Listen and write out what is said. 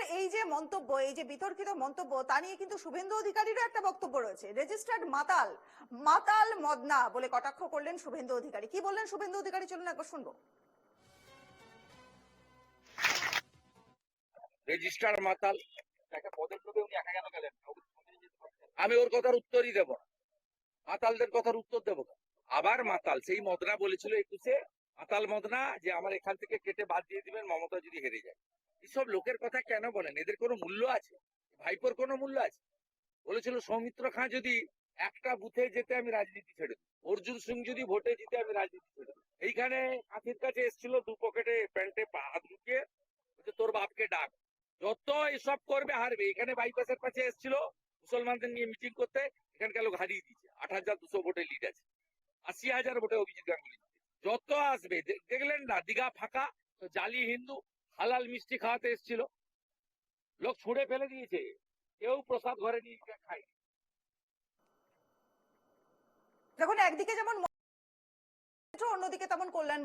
তৃণমূলের এই যে মন্তব্য, এই যে বিতর্কিত মন্তব্য, তা নিয়ে কিন্তু শুভেন্দু অধিকারীরও একটা বক্তব্য রয়েছে। রেজিস্টার্ড মাতাল মাতাল মদনা বলে কটাক্ষ করলেন শুভেন্দু অধিকারী। কি বললেন শুভেন্দু অধিকারী? চলুন একবার শুনব। রেজিস্টার মাতাল আমি ওর কথার উত্তরই দেব মাতালদের কথার উত্তর দেবো আবার মাতাল, সেই মদনা বলেছিল একুশে। মাতাল মদনা, যে আমার এখান থেকে কেটে বাদ দিয়ে দিবেন, মমতা যদি হেরে যায়। এসব লোকের কথা কেন বলেন? এদের কোনো মূল্য আছে? ভাইপোর কোনো মূল্য আছে? বলেছিল, সৌমিত্র খাঁ যদি একটা বুথে যেতে আমি রাজনীতি ছেড়ে দেব। অর্জুন সিং যদি ভোটে জিতে আমি রাজনীতি ছেড়ে দেব। এইখানে কাঁথির কাছে এসেছিল দু পকেটে প্যান্টে হাত ঢুকিয়ে তোর বাপকে ডাক। যত এসব করবে, হারবে। এখানে বাইপাসের কাছে এসেছিল মুসলমানদের নিয়ে মিটিং করতে। এখানকার লোক হারিয়ে দিয়েছে। আট হাজার দুশো ভোটে লিড আছে। আশি হাজার ভোটে অভিজিৎ গাঙ্গুলি। যত আসবে দেখলেন না, দিঘা ফাঁকা জালি হিন্দু। হালাল মিষ্টি খাওয়াতে এসেছিল। লোক ছুঁড়ে ফেলে দিয়েছে। কেউ প্রসাদ ঘরে নিয়ে খায় দেখুন, একদিকে যেমন অন্যদিকে তেমন কল্যাণ